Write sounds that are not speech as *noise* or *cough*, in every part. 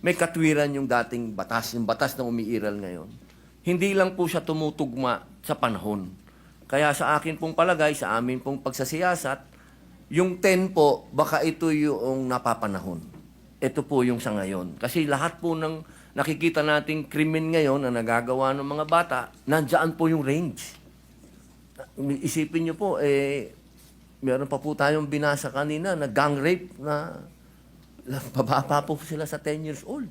may katwiran yung dating batas, yung batas na umiiral ngayon. Hindi lang po siya tumutugma sa panahon. Kaya sa akin pong palagay, sa amin pong pagsasiyasat, yung 10 po, baka ito yung napapanahon. Ito po yung sa ngayon. Kasi lahat po ng nakikita nating krimen ngayon na nagagawa ng mga bata, nandyan po yung range. Isipin nyo po, eh, meron pa po tayong binasa kanina na gang rape na pababa po sila sa 10 years old.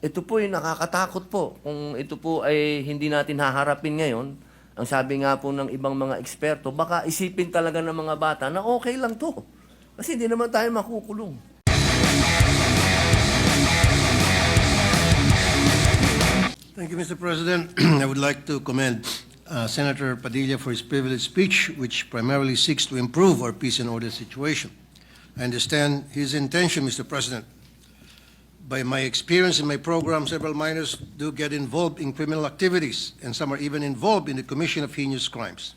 Ito po yung nakakatakot po. Kung ito po ay hindi natin haharapin ngayon, ang sabi nga po ng ibang mga eksperto, baka isipin talaga ng mga bata na okay lang to. Kasi hindi naman tayo makukulong. Thank you, Mr. President. *clears throat* I would like to commend uh, Senator Padilla for his privileged speech, which primarily seeks to improve our peace and order situation. I understand his intention, Mr. President. By my experience in my program, several minors do get involved in criminal activities, and some are even involved in the commission of heinous crimes.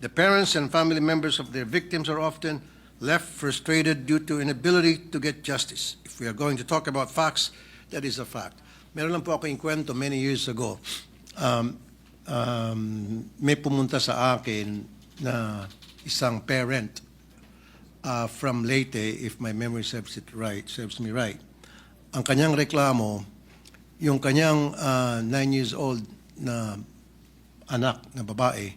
The parents and family members of their victims are often left frustrated due to inability to get justice. If we are going to talk about facts, that is a fact. Meron lang po ako yung kwento many years ago. Um, um, may pumunta sa akin na isang parent uh, from Leyte, if my memory serves it right, serves me right. Ang kanyang reklamo, yung kanyang uh, nine years old na anak na babae,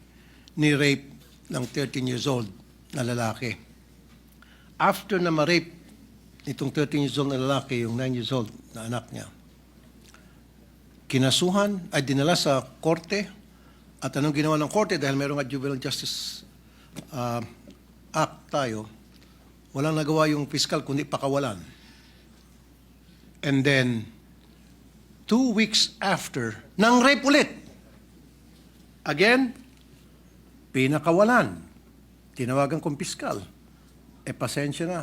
ni-rape ng 13 years old na lalaki. After na ma-rape itong 13 years old na lalaki, yung 9 years old na anak niya, kinasuhan, ay dinala sa korte, at anong ginawa ng korte, dahil mayroong Juvenile Justice uh, Act tayo, walang nagawa yung fiscal kundi pakawalan. And then, two weeks after, nang rape ulit. Again, pinakawalan. Tinawagan kong piskal. E pasensya na.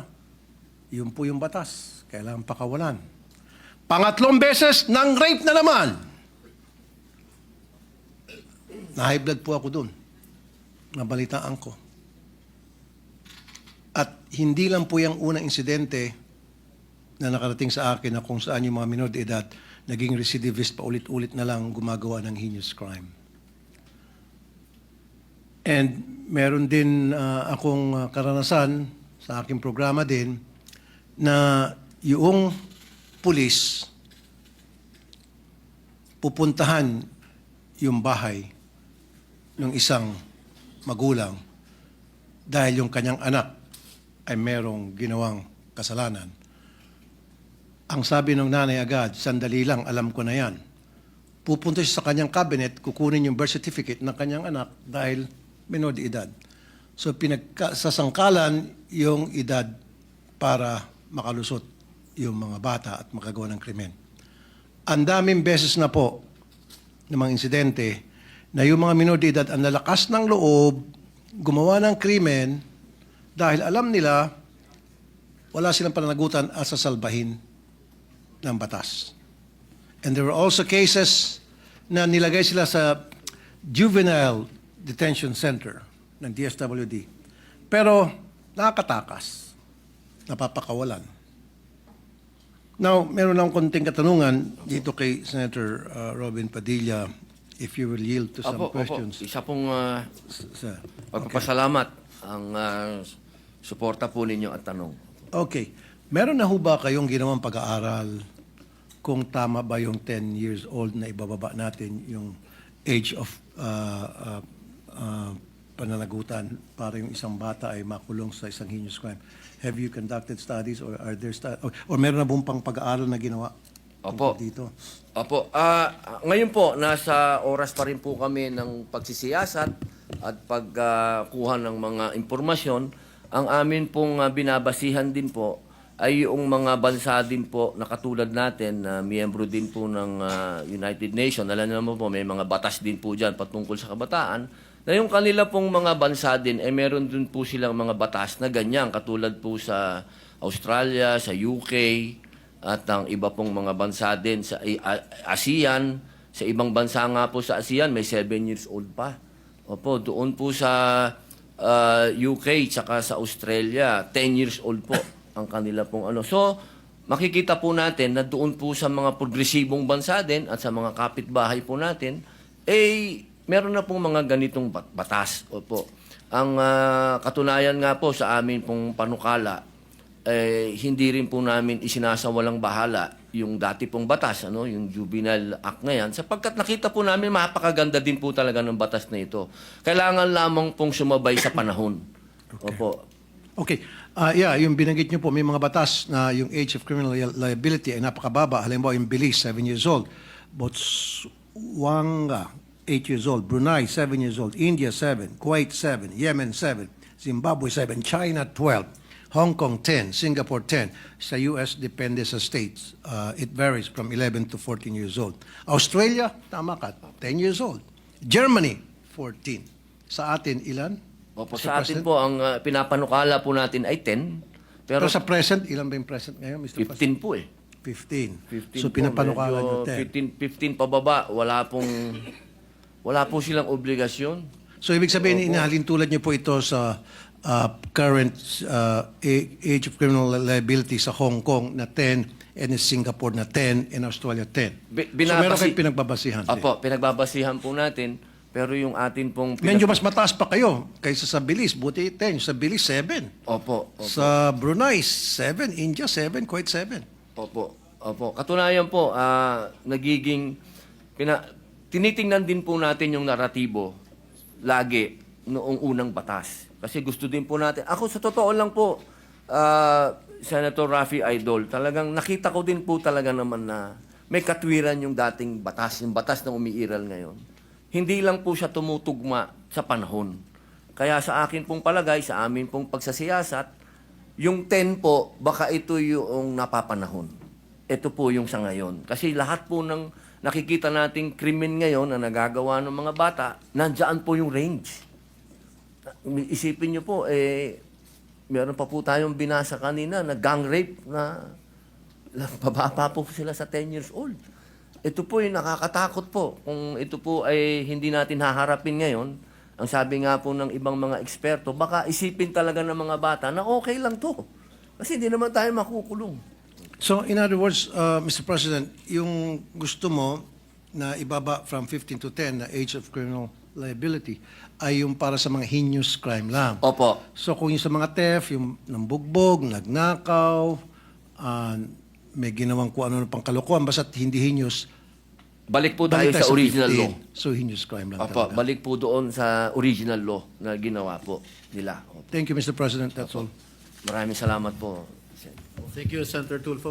Yun po yung batas. Kailangan pakawalan. Pangatlong beses, nang rape na naman. Na-high blood po ako dun. Nabalitaan ko. Hindi lang po yung unang insidente na nakarating sa akin na kung saan yung mga minor de edad naging recidivist pa ulit-ulit na lang gumagawa ng heinous crime. And meron din ah, akong ah, karanasan sa aking programa din na yung pulis pupuntahan yung bahay ng isang magulang dahil yung kanyang anak ay merong ginawang kasalanan. Ang sabi ng nanay agad, sandali lang, alam ko na yan. Pupunta siya sa kanyang cabinet, kukunin yung birth certificate ng kanyang anak dahil menor de edad. So pinagsasangkalan yung edad para makalusot yung mga bata at makagawa ng krimen. Ang daming beses na po ng mga insidente na yung mga minor de edad ang lalakas ng loob, gumawa ng krimen dahil alam nila wala silang pananagutan at sasalbahin ng batas. And there were also cases na nilagay sila sa juvenile detention center ng DSWD. Pero nakakatakas, napapakawalan. Now, meron lang konting katanungan dito kay Senator uh, Robin Padilla if you will yield to some Opo, opo. questions. Isa pong ah, Sir. pagpapasalamat ang ah, suporta po ninyo at tanong. Okay. Meron na ho ba kayong ginawang pag-aaral kung tama ba yung 10 years old na ibababa natin yung age of uh, uh, uh, pananagutan para yung isang bata ay makulong sa isang heinous crime? Have you conducted studies or are there stu- or, or meron na buong pang pag-aaral na ginawa Opo. dito? Opo. Ah, ngayon po, nasa oras pa rin po kami ng pagsisiyasat at pagkuha ng mga impormasyon. Ang amin pong ah, binabasihan din po ay yung mga bansa din po na katulad natin na miyembro din po ng ah, United Nations. Alam naman po, may mga batas din po dyan patungkol sa kabataan na yung kanila pong mga bansa din, eh meron din po silang mga batas na ganyan, katulad po sa Australia, sa UK, at ang iba pong mga bansa din sa A- ASEAN. Sa ibang bansa nga po sa ASEAN, may 7 years old pa. Opo, doon po sa ah, UK, tsaka sa Australia, 10 years old po ang kanila pong ano. So, makikita po natin na doon po sa mga progresibong bansa din at sa mga kapitbahay po natin, eh, meron na pong mga ganitong bat- batas. Opo. Ang ah, katunayan nga po sa amin pong panukala, eh, hindi rin po namin isinasawalang bahala yung dati pong batas, ano, yung Juvenile Act na yan, sapagkat nakita po namin mapakaganda din po talaga ng batas na ito. Kailangan lamang pong sumabay sa panahon. Opo. Okay. Ah, yeah, yung binanggit niyo po, may mga batas na yung age of criminal li- liability ay napakababa. Halimbawa, yung Belize, 7 years old. Botswana, 8 years old. Brunei, 7 years old. India, 7. Kuwait, 7. Yemen, 7. Zimbabwe, 7. China, 12. Hong Kong, 10. Singapore, 10. Sa US, depende sa states. Uh, it varies from 11 to 14 years old. Australia, tama ka, 10 years old. Germany, 14. Sa atin, ilan? Opo, Mr. sa atin President? po, ang uh, pinapanukala po natin ay 10, pero, Pero sa present, ilan ba yung present ngayon, Mr. 15 President? po eh. 15. 15 So po, pinapanukala medyo nyo 10. 15, 15 pababa, wala pong, wala po silang obligasyon. So ibig sabihin, inahalin tulad niyo po ito sa uh, current uh, age of criminal liability sa Hong Kong na 10 and in Singapore na 10 and Australia 10. Bi- so meron binabasi- kayong pinagbabasihan. din. Opo, pinagbabasihan po natin, pero yung atin pong... Medyo mas mataas pa kayo kaysa sa Belize. Buti 10. Sa Belize, 7. Opo, opo. Sa Brunei, 7. India, 7. Kuwait, 7. Opo. Opo. Katunayan po, ah, nagiging pina, tinitingnan din po natin yung naratibo lagi noong unang batas. Kasi gusto din po natin. Ako sa totoo lang po, ah, Senator Rafi Idol, talagang nakita ko din po talaga naman na may katwiran yung dating batas, yung batas na umiiral ngayon. Hindi lang po siya tumutugma sa panahon. Kaya sa akin pong palagay, sa amin pong pagsasiyasat, yung 10 po, baka ito yung napapanahon. Ito po yung sa ngayon. Kasi lahat po ng nakikita nating krimen ngayon na nagagawa ng mga bata, nandyan po yung range. Isipin nyo po, eh, meron pa po tayong binasa kanina na gang rape na pababa po sila sa 10 years old. Ito po yung nakakatakot po. Kung ito po ay hindi natin haharapin ngayon, ang sabi nga po ng ibang mga eksperto, baka isipin talaga ng mga bata na okay lang to. Kasi hindi naman tayo makukulong. So in other words, uh, Mr. President, yung gusto mo na ibaba from 15 to 10 na age of criminal liability ay yung para sa mga heinous crime lang. Opo. So kung yung sa mga theft, yung nambugbog, nagnakaw, uh, may ginawang kung ano pang kalokohan, basta't hindi heinous, Balik po tayo balik sa tayo original 15. law. So heinous crime lang Opo, talaga. balik po doon sa original law na ginawa po nila. Opo. Thank you, Mr. President. That's all. Maraming salamat po. Thank you, Senator Tulfo.